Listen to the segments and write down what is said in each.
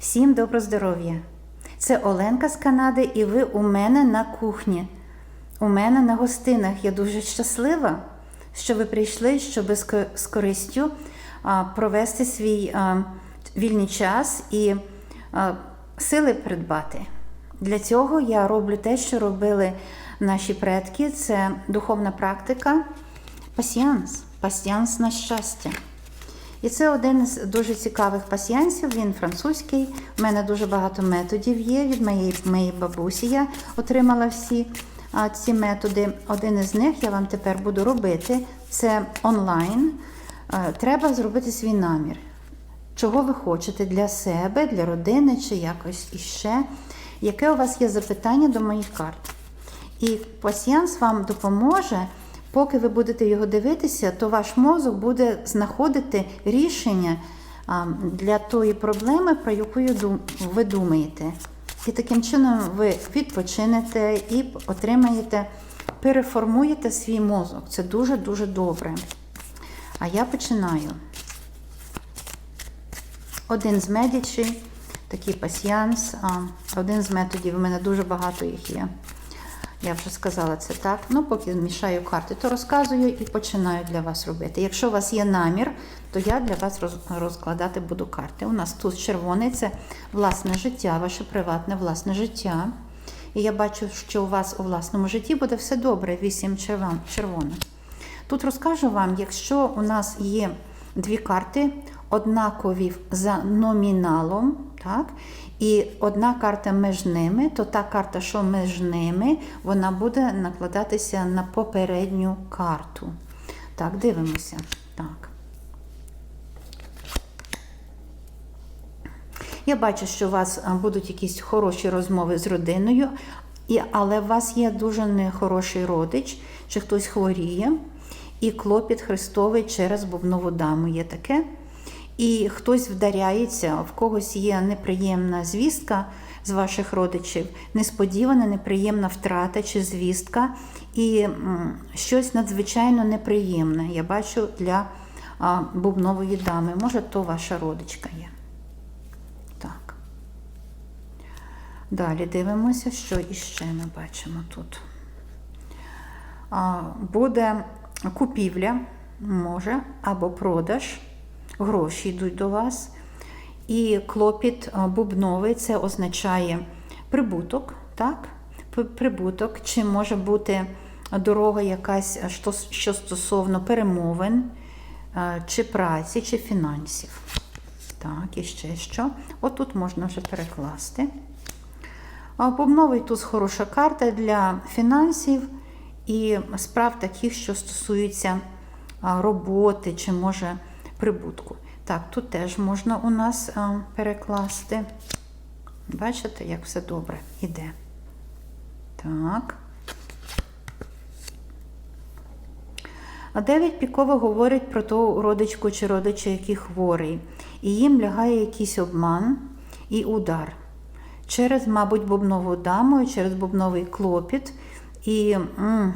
Всім добро здоров'я! Це Оленка з Канади, і ви у мене на кухні. У мене на гостинах. Я дуже щаслива, що ви прийшли, щоб з користю провести свій вільний час і сили придбати. Для цього я роблю те, що робили наші предки. Це духовна практика пасіанс, пасіанс на щастя. І це один з дуже цікавих пасіянсів, він французький. У мене дуже багато методів є. Від моєї, моєї бабусі я отримала всі ці методи. Один із них я вам тепер буду робити. Це онлайн. Треба зробити свій намір. Чого ви хочете для себе, для родини чи якось іще. Яке у вас є запитання до моїх карт? І пасіянс вам допоможе, поки ви будете його дивитися, то ваш мозок буде знаходити рішення для тої проблеми, про яку ви думаєте. І таким чином ви відпочинете і отримаєте, переформуєте свій мозок. Це дуже-дуже добре. А я починаю. Один з медічі, такий пасіянс, один з методів, у мене дуже багато їх є. Я вже сказала це так. Ну, поки мішаю карти, то розказую і починаю для вас робити. Якщо у вас є намір, то я для вас розкладати буду карти. У нас тут червоний це власне життя, ваше приватне власне життя. І я бачу, що у вас у власному житті буде все добре, вісім червоних. Тут розкажу вам, якщо у нас є дві карти, однакові за номіналом, так, і одна карта між ними, то та карта, що між ними, вона буде накладатися на попередню карту. Так, дивимося. Так. Я бачу, що у вас будуть якісь хороші розмови з родиною, але у вас є дуже нехороший родич, чи хтось хворіє, і клопіт Христовий через бубнову даму є таке. І хтось вдаряється, в когось є неприємна звістка з ваших родичів, несподівана, неприємна втрата чи звістка, і щось надзвичайно неприємне. Я бачу для бубнової дами. Може, то ваша родичка є. Так. Далі дивимося, що іще ми бачимо тут. Буде купівля, може, або продаж, гроші йдуть до вас. І клопіт бубновий це означає прибуток, так? Прибуток, чи може бути дорога якась, що, стосовно перемовин, чи праці, чи фінансів. Так, і ще що. Отут можна вже перекласти. Бубновий туз хороша карта для фінансів і справ таких, що стосуються роботи чи може прибутку. Так, тут теж можна у нас а, перекласти. Бачите, як все добре іде. Так. А дев'ять піково говорить про ту родичку чи родича, який хворий, і їм лягає якийсь обман і удар через, мабуть, бубнову даму, через бубновий клопіт. І м,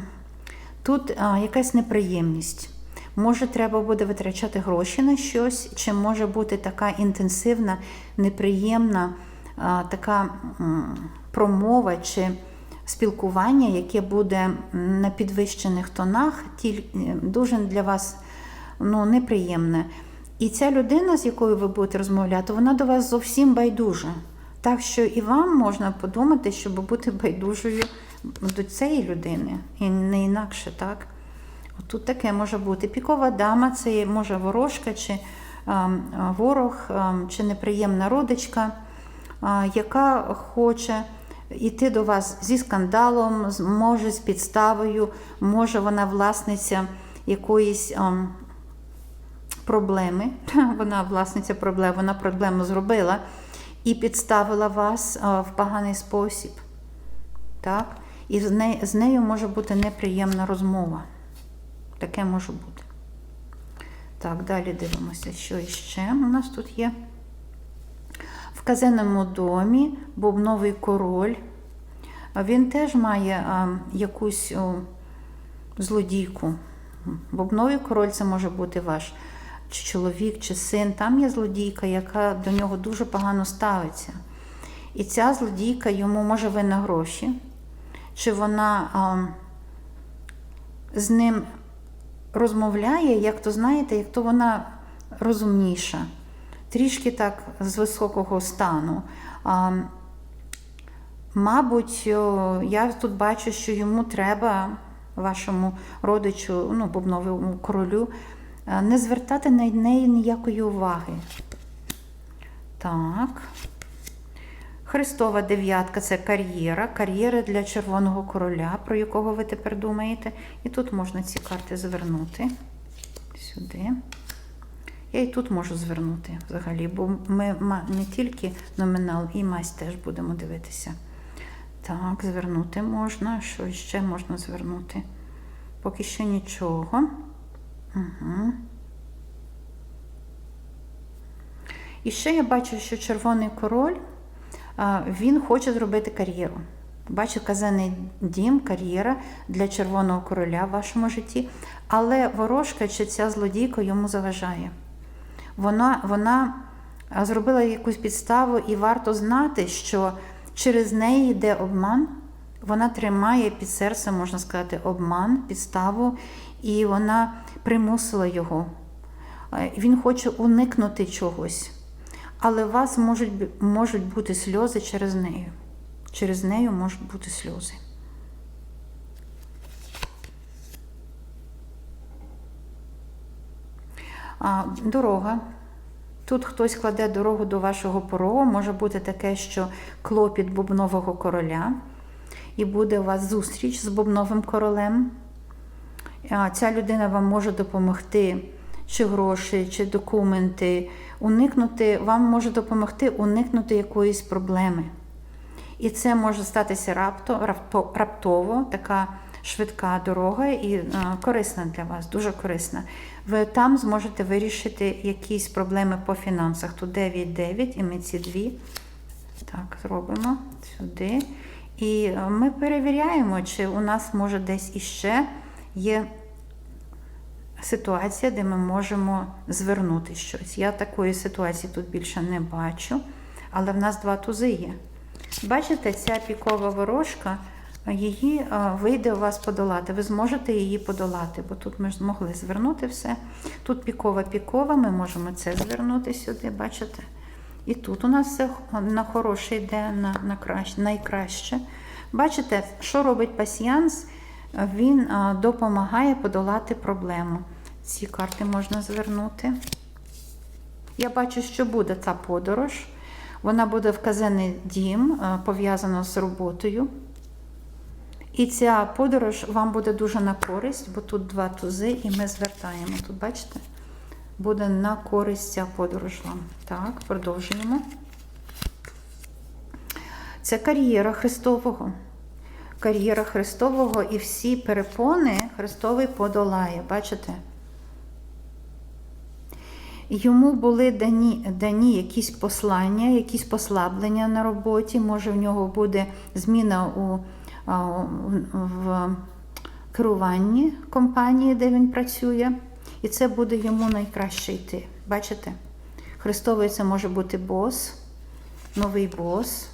тут а, якась неприємність. Може, треба буде витрачати гроші на щось, чи може бути така інтенсивна, неприємна така промова чи спілкування, яке буде на підвищених тонах, е, дуже для вас ну, неприємне. І ця людина, з якою ви будете розмовляти, вона до вас зовсім байдужа. Так що і вам можна подумати, щоб бути байдужою до цієї людини, і не інакше, так? Тут таке може бути. Пікова дама це може ворожка, чи ем, ворог, ем, чи неприємна родичка, яка хоче йти до вас зі скандалом, може з підставою, може вона власниця якоїсь ем, проблеми. Вона власниця проблеми, вона проблему зробила і підставила вас в поганий спосіб. Так? І з нею може бути неприємна розмова. Таке може бути. Так, далі дивимося, що іще у нас тут є. В казенному домі бубновий король. Він теж має а, якусь о, злодійку. Бубновий король це може бути ваш чи чоловік, чи син, там є злодійка, яка до нього дуже погано ставиться. І ця злодійка йому може винна гроші, чи вона а, з ним розмовляє, як то знаєте, як то вона розумніша, трішки так з високого стану. А, Мабуть, я тут бачу, що йому треба, вашому родичу, ну, бубновому королю, е, не звертати на неї ніякої уваги. Так. Христова дев'ятка це кар'єра. Кар'єра для червоного короля, про якого ви тепер думаєте. І тут можна ці карти звернути. Сюди. Я і тут можу звернути взагалі, бо ми не тільки номінал, і мазь теж будемо дивитися. Так, звернути можна. Що ще можна звернути? Поки що нічого. Угу. І ще я бачу, що червоний король він хоче зробити кар'єру. Бачу, казаний дім, кар'єра для червоного короля в вашому житті, але ворожка чи ця злодійка йому заважає. Вона, вона зробила якусь підставу, і варто знати, що через неї йде обман. Вона тримає під серцем, можна сказати, обман, підставу, і вона примусила його. Е, Він хоче уникнути чогось. Але у вас можуть, можуть бути сльози через нею. Через нею можуть бути сльози. А, дорога. Тут хтось кладе дорогу до вашого порогу. Може бути таке, що клопіт бубнового короля, і буде у вас зустріч з бубновим королем. А, Ця людина вам може допомогти, чи гроші, чи документи, уникнути, вам може допомогти уникнути якоїсь проблеми. І це може статися рапто, рапто, раптово, така швидка дорога і е, корисна для вас, дуже корисна. Ви там зможете вирішити якісь проблеми по фінансах. Тут 9-9, і ми ці дві так зробимо сюди. І е, ми перевіряємо, чи у нас може десь іще є ситуація, де ми можемо звернути щось. Я такої ситуації тут більше не бачу, але в нас два тузи є. Бачите, ця пікова ворожка, її е, вийде у вас подолати. Ви зможете її подолати, бо тут ми змогли звернути все. Тут пікова-пікова, ми можемо це звернути сюди, бачите? І тут у нас все на хороше йде, на, на краще, найкраще. Бачите, що робить пасіянс? Він е, допомагає подолати проблему. Ці карти можна звернути. Я бачу, що буде ця подорож. Вона буде вказаний дім, е, пов'язано з роботою. І ця подорож вам буде дуже на користь, бо тут два тузи, і ми звертаємо. Тут, бачите, буде на користь ця подорож вам. Так, продовжуємо. Це кар'єра Христового. Кар'єра Христового і всі перепони Христовий подолає. Бачите? Йому були дані, дані якісь послання, якісь послаблення на роботі. Може, в нього буде зміна у, в керуванні компанії, де він працює, і це буде йому найкраще йти. Бачите? Христовий це може бути бос, новий бос,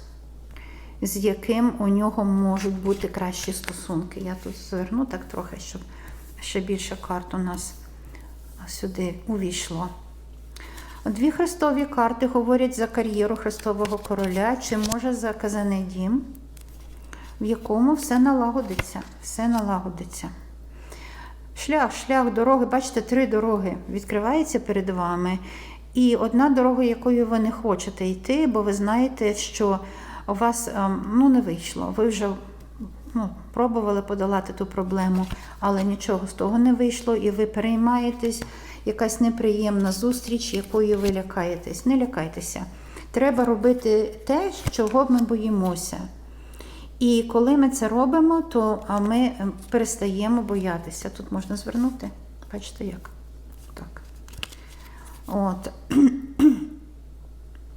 з яким у нього можуть бути кращі стосунки. Я тут зверну так трохи, щоб ще більше карт у нас сюди увійшло. Дві хрестові карти говорять за кар'єру Христового короля, чи може за казаний дім, в якому все налагодиться. Все налагодиться. Шлях, шлях, дороги, бачите, три дороги відкриваються перед вами. І одна дорога, якою ви не хочете йти, бо ви знаєте, що у вас ем, ну, не вийшло. Ви вже ну, пробували подолати ту проблему, але нічого з того не вийшло, і ви переймаєтесь, якась неприємна зустріч, якої ви лякаєтесь. Не лякайтеся. Треба робити те, чого ми боїмося. І коли ми це робимо, то ми ем, перестаємо боятися. Тут можна звернути. Бачите як? Так. От.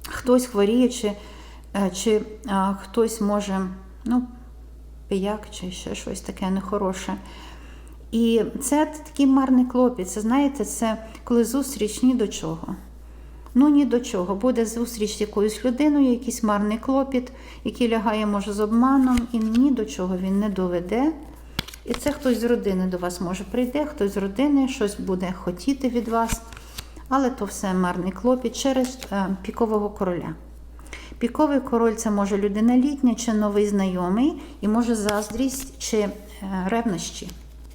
Хтось хворіє, чи, е, чи а, хтось може, ну, пияк, чи ще щось таке нехороше. І це такий марний клопіт. Це знаєте, це коли зустріч ні до чого. Ну ні до чого. Буде зустріч з якоюсь людиною, якийсь марний клопіт, який лягає, може, з обманом, і ні до чого він не доведе. І це хтось з родини до вас може прийде, хтось з родини щось буде хотіти від вас. Але то все марний клопіт через е, пікового короля. Піковий король це може людина літня чи новий знайомий, і може заздрість чи е, ревнощі.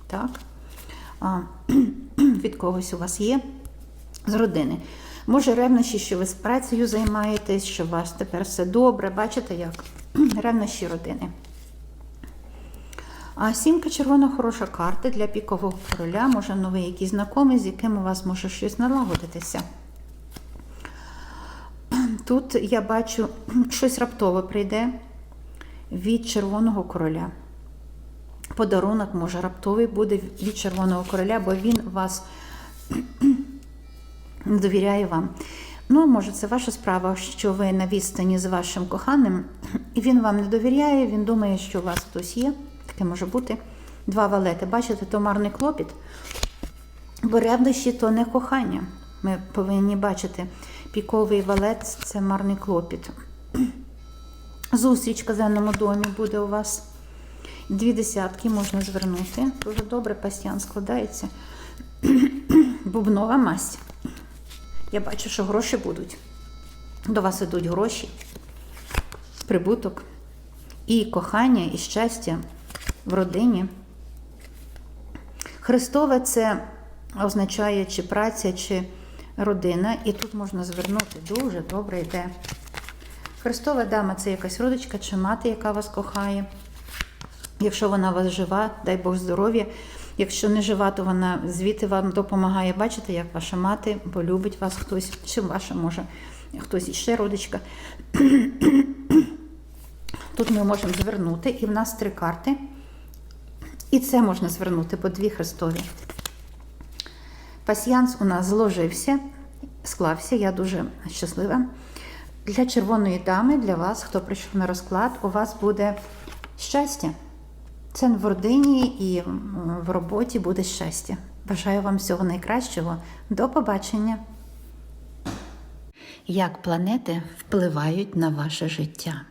Так? А, від когось у вас є з родини. Може, ревнощі, що ви з працею займаєтесь, що у вас тепер все добре. Бачите, як ревнощі родини. А сімка червона хороша карта для пікового короля, може новий якийсь знайомий, з яким у вас може щось налагодитися. Тут я бачу, щось раптово прийде від червоного короля. Подарунок може раптовий буде від червоного короля, бо він вас довіряє вам. Ну, може, це ваша справа, що ви на відстані з вашим коханим, і він вам не довіряє, він думає, що у вас хтось є. Таке може бути. Два валети. Бачите, то марний клопіт. Бо ревнощі то не кохання. Ми повинні бачити. Піковий валет це марний клопіт. Зустріч в казенному домі буде у вас. Дві десятки можна звернути. Дуже добре пасьян складається. Бубнова масть. Я бачу, що гроші будуть. До вас ідуть гроші, прибуток, і кохання, і щастя в родині. Христове це означає чи праця, чи родина. І тут можна звернути дуже добре йде. Христова дама це якась родичка чи мати, яка вас кохає. Якщо вона у вас жива, дай Бог здоров'я. Якщо не жива, то вона звідти вам допомагає. Бачите, як ваша мати, бо любить вас хтось, чи ваша може хтось іще родичка. Тут ми можемо звернути, і в нас три карти. І це можна звернути по дві хрестові. Пасіянс у нас зложився, склався, я дуже щаслива. Для червоної дами, для вас, хто прийшов на розклад, у вас буде щастя. Це в родині і в роботі буде щастя. Бажаю вам всього найкращого. До побачення! Як планети впливають на ваше життя?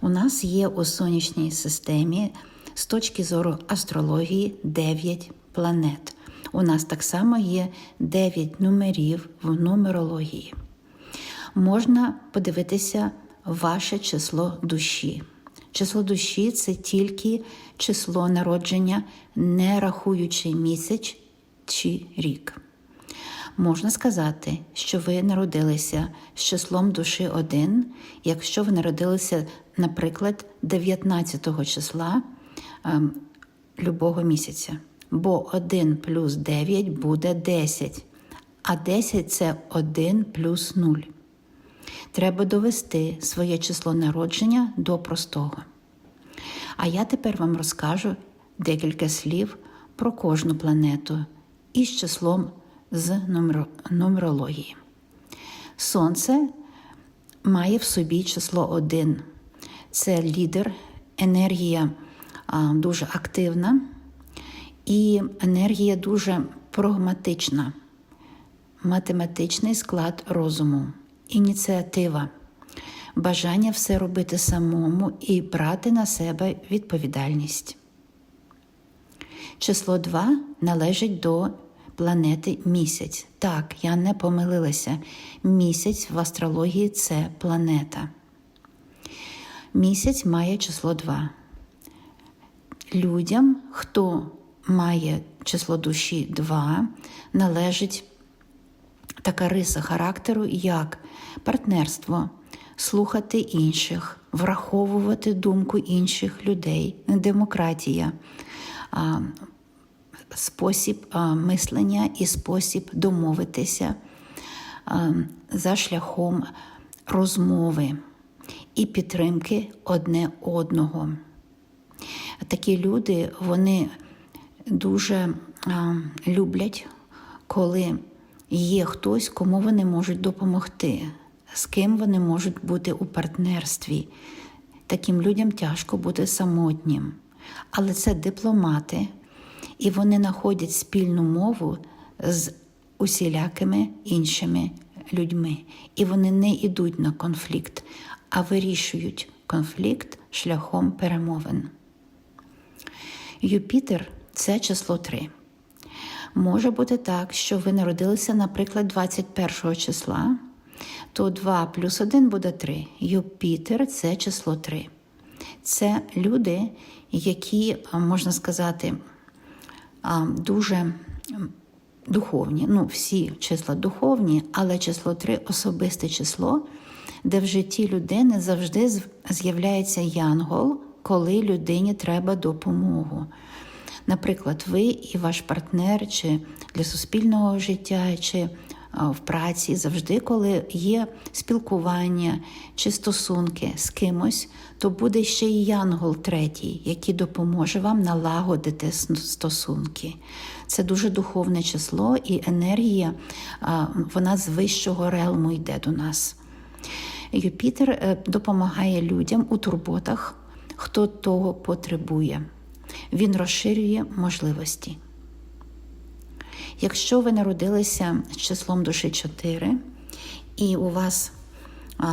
У нас є у сонячній системі з точки зору астрології 9 планет. У нас так само є 9 номерів в нумерології. Можна подивитися ваше число душі. Число душі це тільки число народження, не рахуючи місяць чи рік. Можна сказати, що ви народилися з числом душі 1, якщо ви народилися, наприклад, 19 числа ем, любого місяця. Бо 1 плюс 9 буде 10, а 10 це 1 плюс 0. Треба довести своє число народження до простого. А я тепер вам розкажу декілька слів про кожну планету із числом з нумерології. Сонце має в собі число 1. Це лідер, енергія а, дуже активна і енергія дуже прагматична, математичний склад розуму, ініціатива, бажання все робити самому і брати на себе відповідальність. Число 2 належить до планети місяць. Так, я не помилилася. Місяць в астрології це планета. Місяць має число 2. Людям, хто має число душі 2, належить така риса характеру, як партнерство, слухати інших, враховувати думку інших людей, демократія, спосіб мислення і спосіб домовитися за шляхом розмови і підтримки одне одного. Такі люди вони дуже люблять, коли є хтось, кому вони можуть допомогти, з ким вони можуть бути у партнерстві. Таким людям тяжко бути самотнім. Але це дипломати і вони знаходять спільну мову з усілякими іншими людьми. І вони не йдуть на конфлікт, а вирішують конфлікт шляхом перемовин. Юпітер це число 3. Може бути так, що ви народилися, наприклад, 21 числа, то 2 плюс 1 буде 3. Юпітер це число 3. Це люди, які, можна сказати, дуже духовні. Ну, всі числа духовні, але число 3 особисте число, де в житті людини завжди з'являється янгол, коли людині треба допомогу. Наприклад, ви і ваш партнер, чи для суспільного життя, чи в праці, завжди, коли є спілкування чи стосунки з кимось, то буде ще й янгол третій, який допоможе вам налагодити стосунки. Це дуже духовне число, і енергія, вона з вищого релму йде до нас. Юпітер е, допомагає людям у турботах, хто того потребує. Він розширює можливості. Якщо ви народилися з числом душі 4, і у вас,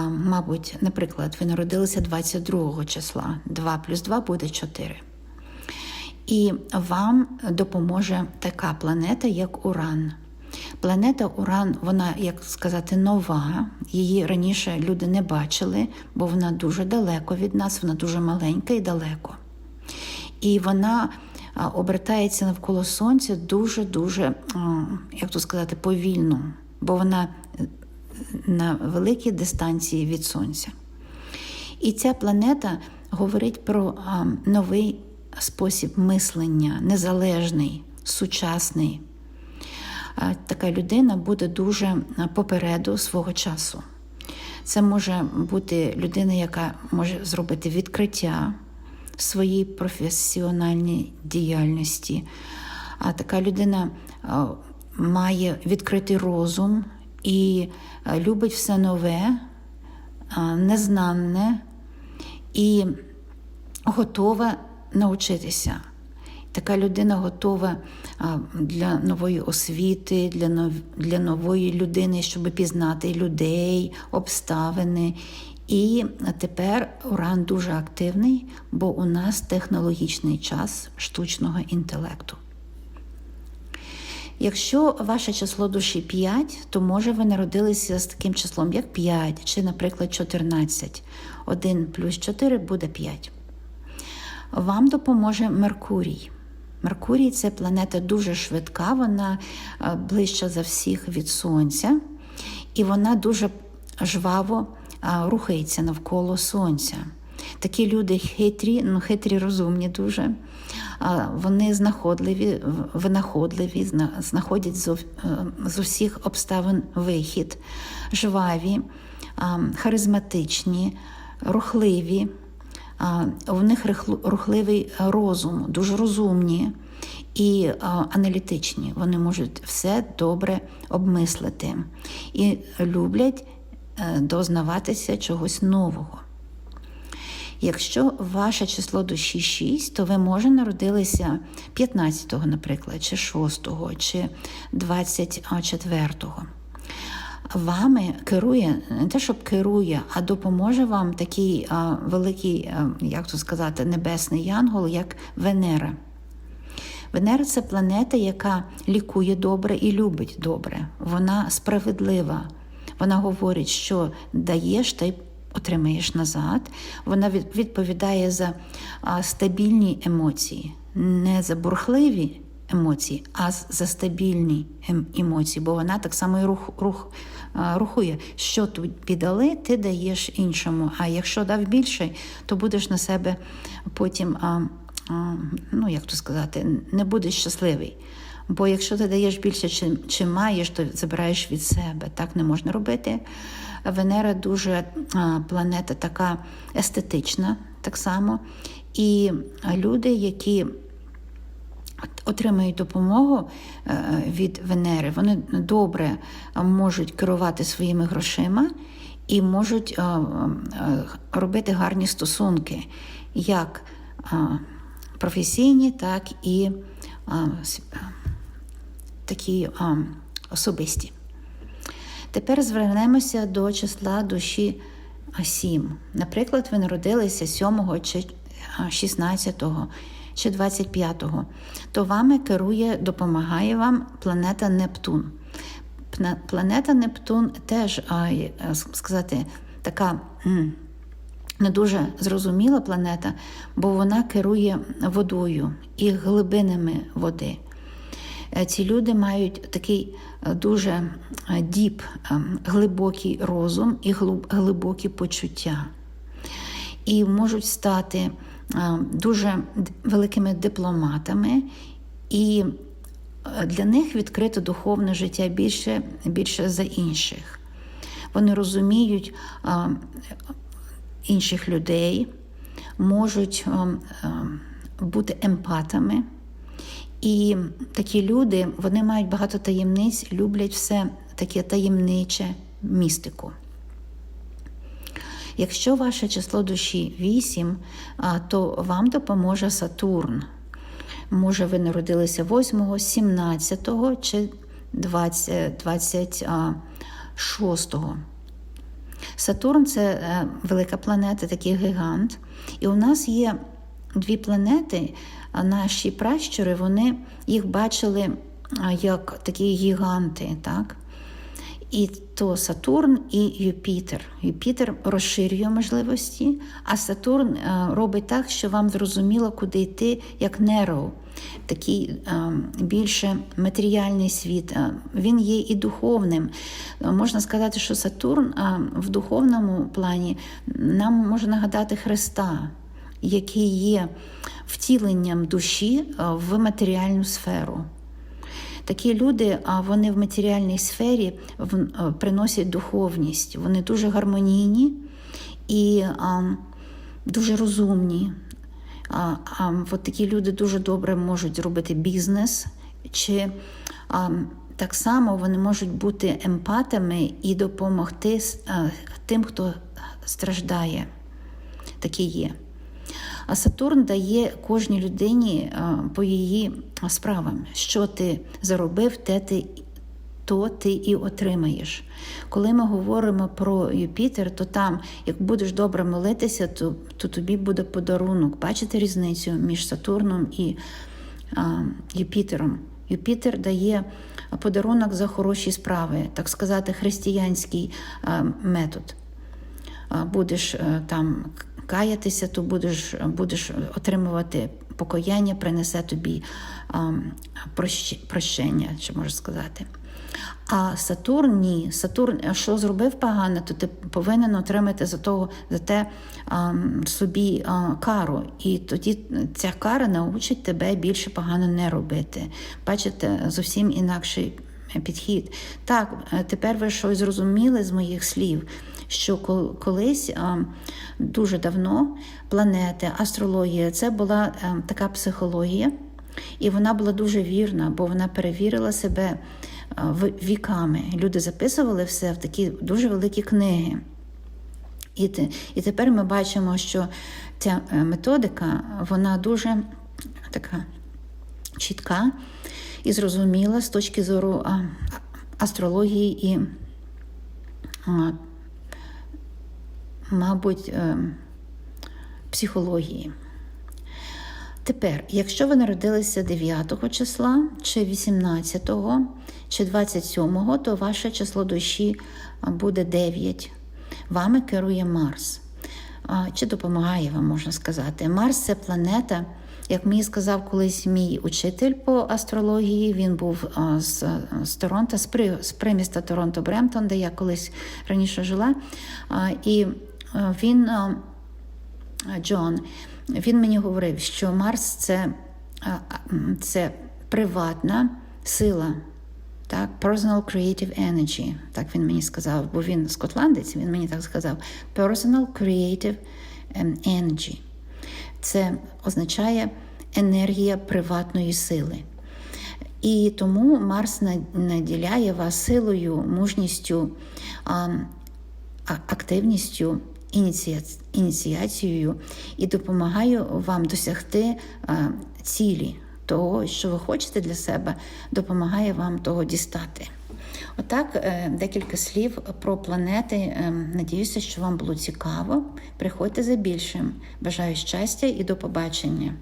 мабуть, наприклад, ви народилися 22 числа, 2 плюс 2 буде 4. І вам допоможе така планета, як Уран. Планета Уран, вона, як сказати, нова. Її раніше люди не бачили, бо вона дуже далеко від нас, вона дуже маленька і далеко. І вона обертається навколо сонця дуже-дуже, як то сказати, повільно, бо вона е, на великій дистанції від сонця. І ця планета говорить про новий спосіб мислення, незалежний, сучасний. Така людина буде дуже попереду свого часу. Це може бути людина, яка може зробити відкриття в своїй професіональній діяльності. А така людина має відкритий розум і любить все нове, незнанне і готова навчитися. Така людина готова для нової освіти, для для нової людини, щоб пізнати людей, обставини. І тепер уран дуже активний, бо у нас технологічний час штучного інтелекту. Якщо ваше число душі 5, то може ви народилися з таким числом, як 5, чи, наприклад, 14. 1 плюс 4 буде 5. Вам допоможе Меркурій. Меркурій це планета дуже швидка, вона е, ближча за всіх від Сонця, і вона дуже жваво рухається навколо Сонця. Такі люди хитрі, ну хитрі, розумні дуже. Вони знаходливі, винаходливі, знаходять з е, усіх обставин вихід, жваві, харизматичні, рухливі. У них рухливий розум, дуже розумні і аналітичні. Вони можуть все добре обмислити і люблять дознаватися чогось нового. Якщо ваше число душі 6, то ви може народилися 15-го, наприклад, чи 6-го, чи 24-го вами керує, не те, щоб керує, а допоможе вам такий а, великий, а, як то сказати, небесний янгол, як Венера. Венера це планета, яка лікує добре і любить добре. Вона справедлива. Вона говорить, що даєш, та й отримаєш назад. Вона відповідає за стабільні емоції, не за бурхливі емоції, а за стабільні ем, емоції, бо вона так само і рух, рух, рухує. Що тобі дали, ти даєш іншому. А якщо дав більше, то будеш на себе потім, ну як то сказати, не будеш щасливий. Бо якщо ти даєш більше, чим, чим маєш, то забираєш від себе. Так не можна робити. Венера дуже планета така естетична, так само. І люди, які отримують допомогу е, від Венери, вони добре можуть керувати своїми грошима і можуть робити гарні стосунки, як професійні, так і такі а, особисті. Тепер звернемося до числа душі 7. Наприклад, ви народилися 7 чи 16 чи 25, то вами керує, допомагає вам планета Нептун. Планета Нептун теж, сказати, така. не дуже зрозуміла планета, бо вона керує водою і глибинами води. Е, Ці люди мають такий е, дуже е, діп, глибокий розум і глибокі почуття. І можуть стати дуже великими дипломатами, і для них відкрито духовне життя більше, більше за інших. Вони розуміють інших людей, можуть бути емпатами. І такі люди вони мають багато таємниць, люблять все таке таємниче містику. Якщо ваше число душі 8, то вам допоможе Сатурн. Може, ви народилися 8, 17 чи 20, 26. Сатурн це е, велика планета, такий гігант. І у нас є дві планети, наші пращури, вони їх бачили як такі гіганти. так? І то Сатурн і Юпітер. Юпітер розширює можливості, а Сатурн е, робить так, що вам зрозуміло, куди йти, як Нероу, такий е, більше матеріальний світ. Е, Він є і духовним. Можна сказати, що Сатурн в духовному плані нам може нагадати Христа, який є втіленням душі е, в матеріальну сферу. Такі люди, а вони в матеріальній сфері е, приносять духовність. Вони дуже гармонійні і дуже розумні. От такі люди дуже добре можуть робити бізнес, чи так само вони можуть бути емпатами і допомогти тим, хто страждає. Такі є. А Сатурн дає кожній людині по її справам, що ти заробив, те ти, то ти і отримаєш. Коли ми говоримо про Юпітер, то там, як будеш добре молитися, то, то тобі буде подарунок. Бачите різницю між Сатурном і а, Юпітером? Юпітер дає подарунок за хороші справи, так сказати, християнський а, метод а, будеш е, там каятися, то будеш, будеш отримувати покаяння, принесе тобі прощ- прощення, чи можна сказати. А Сатурн ні. Сатурн, що зробив погано, то ти повинен отримати за того, за те а, собі а, кару. І тоді ця кара научить тебе більше погано не робити. Бачите, зовсім інакший підхід. Так, е, тепер ви щось зрозуміли з моїх слів, що колись дуже давно планети, астрологія це була така психологія, і вона була дуже вірна, бо вона перевірила себе віками. Люди записували все в такі дуже великі книги. І, і тепер ми бачимо, що ця е, методика вона дуже така чітка і зрозуміла з точки зору астрології і, мабуть, е, психології. Тепер, якщо ви народилися 9 числа, чи 18, чи 27, то ваше число душі буде 9. Вами керує Марс. Чи допомагає вам, можна сказати. Марс це планета, як мені сказав колись мій учитель по астрології, він був з, з Торонто, з, приміста Торонто Бремтон, де я колись раніше жила. І він. Джон, він мені говорив, що Марс це, це приватна сила, так, personal creative energy, так він мені сказав, бо він скотландець, він мені так сказав. Personal creative ем, energy. Це означає енергія приватної сили. І тому Марс наділяє вас силою, мужністю, активністю, ініціацією і допомагаю вам досягти цілі, того, що ви хочете для себе, допомагає вам того дістати. Отак, е, декілька слів про планети. Е, Надіюся, що вам було цікаво. Приходьте за більшим. Бажаю щастя і до побачення.